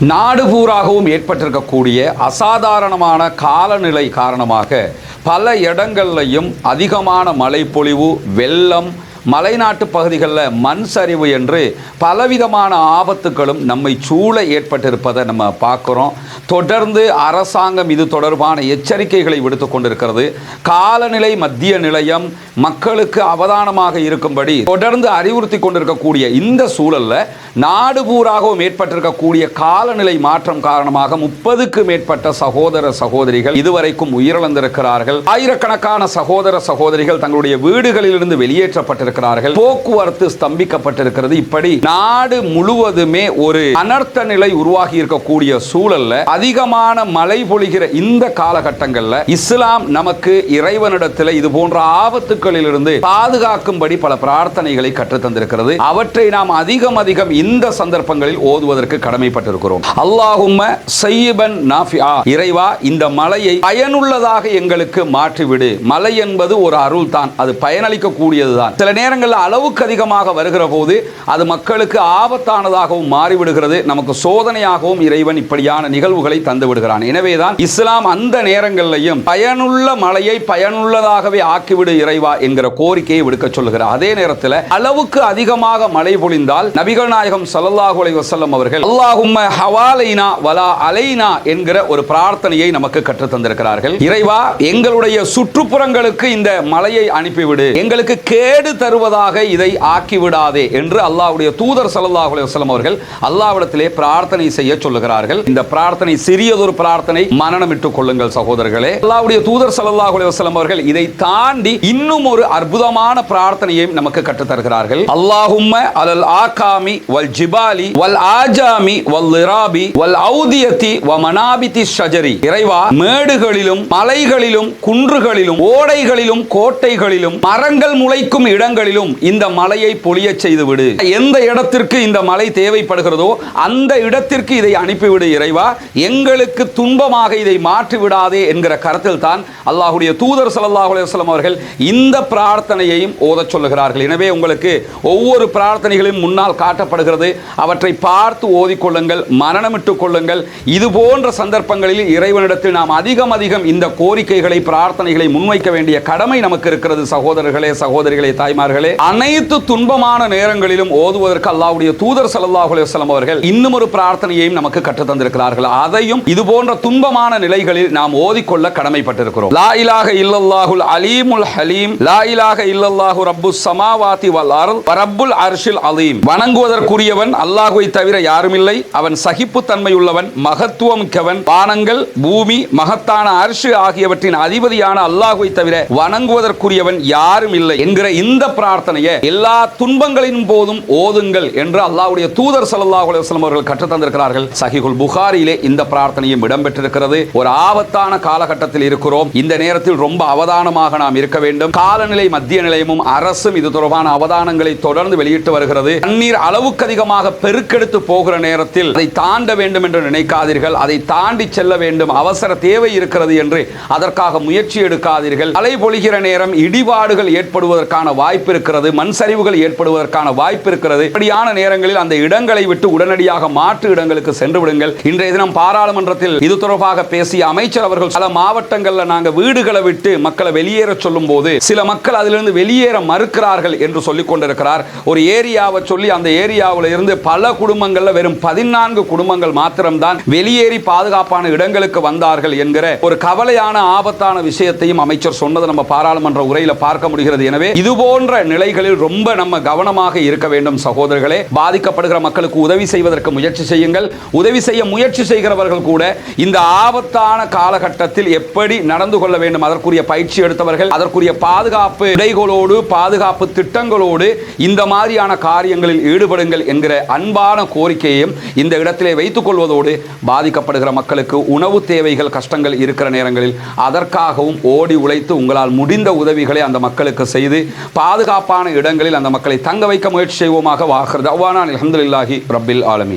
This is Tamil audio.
நாடு பூராகவும் ஏற்பட்டிருக்கக்கூடிய அசாதாரணமான காலநிலை காரணமாக பல இடங்கள்லையும் அதிகமான மழைப்பொழிவு வெள்ளம் மலைநாட்டு பகுதிகளில் மண் சரிவு என்று பலவிதமான ஆபத்துக்களும் நம்மை சூழ ஏற்பட்டிருப்பதை நம்ம பார்க்குறோம். தொடர்ந்து அரசாங்கம் இது தொடர்பான எச்சரிக்கைகளை விடுத்து கொண்டிருக்கிறது. காலநிலை மத்திய நிலையம் மக்களுக்கு அவதானமாக இருக்கும்படி தொடர்ந்து அறிவுறுத்தி கொண்டிருக்கக்கூடிய இந்த சூழல்ல நாடு பூராகவும் ஏற்பட்டிருக்கக்கூடிய காலநிலை மாற்றம் காரணமாக முப்பதுக்கு மேற்பட்ட சகோதர சகோதரிகள் இதுவரைக்கும் உயிரிழந்திருக்கிறார்கள். ஆயிரக்கணக்கான சகோதர சகோதரிகள் தங்களுடைய வீடுகளிலிருந்து வெளியேற்றப்பட்டிருக்கிறார்கள். போக்குவரத்து ஸ்தம்பிக்கப்பட்டிருக்கிறது. இப்படி நாடு முழுவதுமே ஒரு அனர்த்த நிலை உருவாகி இருக்கக்கூடிய சூழல்ல அதிகமான மழை பொழிகிற இந்த காலகட்டங்களில் இஸ்லாம் நமக்கு இறைவனிடத்தில் இது போன்ற ஆபத்துக்களிலிருந்து பாதுகாக்கும்படி பல பிரார்த்தனைகளை கற்றுத்தந்திருக்கிறது அவற்றை நாம் அதிகம் அதிகம் இந்த சந்தர்ப்பங்களில் ஓதுவதற்கு கடமைப்பட்டிருக்கிறோம். அல்லாஹும்ம சையிபன் நாஃபியா இறைவா இந்த மலையை பயனுள்ளதாக எங்களுக்கு மாற்றிவிடு. மலை என்பது ஒரு அருள் தான். அது பயனளிக்க கூடியதுதான் சில நேரங்களில் அளவுக்கு அதிகமாக வருகிற போது அது மக்களுக்கு ஆபத்தானதாகவும் மாறிவிடுகிறது. நமக்கு சோதனையாகவும் இறைவன் இப்படியான நிகழ்வுகள் தந்து விடுகிறான். எனவேதான் இஸ்லாம் அந்த நேரங்களிலையும் பயனுள்ள மலையை பயனுள்ளதாகவே ஆக்கிவிடு இறைவா என்கிற கோரிக்கையை விடுக்க சொல்கிறார் அதே நேரத்தில் அளவுக்கு அதிகமாக மழை பொழிந்தால் நபிகள் நாயகம் ஸல்லல்லாஹு அலைஹி வசல்லம் அவர்கள் அல்லாஹும் ஹவாலைனா வலா அலைனா என்கிற ஒரு பிரார்த்தனையை நமக்கு கற்று தந்திருக்கிறார்கள். இறைவா எங்களுடைய சுற்றுப்புறங்களுக்கு இந்த மலையை அனுப்பிவிடு. எங்களுக்கு கேடு தருவதாக இதை ஆக்கிவிடாதே என்று அல்லாஹ்வுடைய தூதர் ஸல்லல்லாஹு அலைஹி வஸல்லம் அவர்கள் அல்லாவிடத்திலே பிரார்த்தனை செய்ய சொல்லுகிறார்கள். இந்த பிரார்த்தனை சிறியதொரு பிரார்த்தனை மனனமிட்டுக் கொள்ளுங்கள் சகோதரர்களே. அல்லாவுடைய தூதர் சல்லாஹ் அலுவலம் அவர்கள் இதை தாண்டி இன்னும் ஒரு அற்புதமான பிரார்த்தனையையும் நமக்கு கற்றுத்தருகிறார்கள் அல்லாஹும்ம அலல் ஆகாமி வல் ஜிபாலி வல் ஆஜாமி வல் இராபி வல் ஔதியத்தி வ மனாபித்தி ஷஜரி. இறைவா மேடுகளிலும் மலைகளிலும் குன்றுகளிலும் ஓடைகளிலும் கோட்டைகளிலும் மரங்கள் முளைக்கும் இடங்களிலும் இந்த மலையை பொழியச் செய்துவிடு. எந்த இடத்திற்கு இந்த மலை தேவைப்படுகிறதோ அந்த இடத்திற்கு இதை அனுப்பிவிடு இறைவா. எங்களுக்கு துன்பமாக இதை மாற்றி விடாதே என்கிற கருத்தில் தான் அல்லாஹுடைய தூதர் சல்லாஹ் அலுவலம் அவர்கள் இந்த பிரார்த்தனையையும் ஓதச் சொல்லுகிறார்கள். எனவே உங்களுக்கு ஒவ்வொரு பிரார்த்தனைகளையும் முன்னால் காட்டப்படுகிறது. அவற்றை பார்த்து ஓதிக்கொள்ளுங்கள் மரணமிட்டுக் கொள்ளுங்கள். இது போன்ற சந்தர்ப்பங்களில் இறைவனிடத்தில் நாம் அதிகம் அதிகம் இந்த கோரிக்கைகளை பிரார்த்தனைகளை முன்வைக்க வேண்டிய கடமை நமக்கு இருக்கிறது. சகோதரர்களே சகோதரிகளே தாய்மார்களே அனைத்து துன்பமான நேரங்களிலும் ஓதுவதற்கு அல்லாவுடைய தூதர் சல்லாஹ் அலுவலம் அவர்கள் இன்னும் ஒரு பிரார்த்தனையையும் நமக்கு கற்றுத்தந்திருக்கிறார்கள் அதை அதையும் இது போன்ற துன்பமான நிலைகளில் நாம் ஓதிக்கொள்ள கடமைப்பட்டிருக்கிறோம். லா இலாஹ இல்லல்லாஹுல் அலீமுல் ஹலீம். லா இலாஹ இல்லல்லாஹு ரப்பு சமாவாதி வல் அருள் ரப்புல் அர்ஷில் அலீம். வணங்குவதற்குரியவன் அல்லாஹுவை தவிர யாரும் இல்லை அவன் சகிப்புத்தன்மை உள்ளவன் மகத்துவம் மிக்கவன் வானங்கள் பூமி மகத்தான அர்ஷு ஆகியவற்றின் அதிபதியான அல்லாஹுவை தவிர வணங்குவதற்குரியவன் யாரும் இல்லை என்கிற இந்த பிரார்த்தனையை எல்லா துன்பங்களின் போதும் ஓதுங்கள் என்று அல்லாஹுடைய தூதர் சல்லாஹ் அலுவலம் அவர்கள் கற்றுத்தந்திருக்கிறார்கள். சஹிகுல் புகாரிலே இந்த இந்த பிரார்த்தனையும் இடம்பெற்றிருக்கிறது. ஒரு ஆபத்தான காலகட்டத்தில் இருக்கிறோம். இந்த நேரத்தில் ரொம்ப அவதானமாக நாம் இருக்க வேண்டும். காலநிலை மத்திய நிலையமும் அரசும் இது தொடர்பான அவதானங்களை தொடர்ந்து வெளியிட்டு வருகிறது. தண்ணீர் அளவுக்கு அதிகமாக பெருக்கெடுத்து போகிற நேரத்தில் அதை தாண்ட வேண்டும் என்று நினைக்காதீர்கள். அதை தாண்டி செல்ல வேண்டும். அவசர தேவை இருக்கிறது என்று அதற்காக முயற்சி எடுக்காதீர்கள். அலை பொழிகிற நேரம் இடிபாடுகள் ஏற்படுவதற்கான வாய்ப்பு இருக்கிறது. மண் சரிவுகள் ஏற்படுவதற்கான வாய்ப்பு இருக்கிறது. இப்படியான நேரங்களில் அந்த இடங்களை விட்டு உடனடியாக மாற்று இடங்களுக்கு சென்று விடுங்கள். இன்றைய தினம் பாராளுமன்றத்தில் இது தொடர்பாக பேசிய அமைச்சர் அவர்கள் பல மாவட்டங்களில் நாங்கள் வீடுகளை விட்டு மக்களை வெளியேற சொல்லும் போது சில மக்கள் அதிலிருந்து வெளியேற மறுக்கிறார்கள் என்று சொல்லிக் கொண்டிருக்கிறார். ஒரு ஏரியாவை சொல்லி அந்த ஏரியாவில் இருந்து பல குடும்பங்கள்ல வெறும் பதினான்கு குடும்பங்கள் மாத்திரம்தான் வெளியேறி பாதுகாப்பான இடங்களுக்கு வந்தார்கள் என்கிற ஒரு கவலையான ஆபத்தான விஷயத்தையும் அமைச்சர் சொன்னதை நம்ம பாராளுமன்ற உரையில பார்க்க முடிகிறது. எனவே இது போன்ற நிலைகளில் ரொம்ப நம்ம கவனமாக இருக்க வேண்டும் சகோதரர்களே. பாதிக்கப்படுகிற மக்களுக்கு உதவி செய்வதற்கு முயற்சி செய்யுங்கள். உதவி செய்ய முயற்சி செய்கிறவர்கள் கூட இந்த ஆபத்தான காலகட்டத்தில் எப்படி நடந்து கொள்ள வேண்டும்? அதற்குரிய பயிற்சி எடுத்தவர்கள் அதற்குரிய பாதுகாப்பு இடைகளோடு பாதுகாப்பு திட்டங்களோடு இந்த மாதிரியான காரியங்களில் ஈடுபடுங்கள் என்கிற அன்பான கோரிக்கையையும் இந்த இடத்திலே வைத்துக் கொள்வதோடு பாதிக்கப்படுகிற மக்களுக்கு உணவு தேவைகள் கஷ்டங்கள் இருக்கிற நேரங்களில் அதற்காகவும் ஓடி உழைத்து உங்களால் முடிந்த உதவிகளை அந்த மக்களுக்கு செய்து பாதுகாப்பான இடங்களில் அந்த மக்களை தங்க வைக்க முயற்சி செய்வோமாக. வாகிறது அவ்வானா அலமதுல்லாஹி ரபில் ஆலமி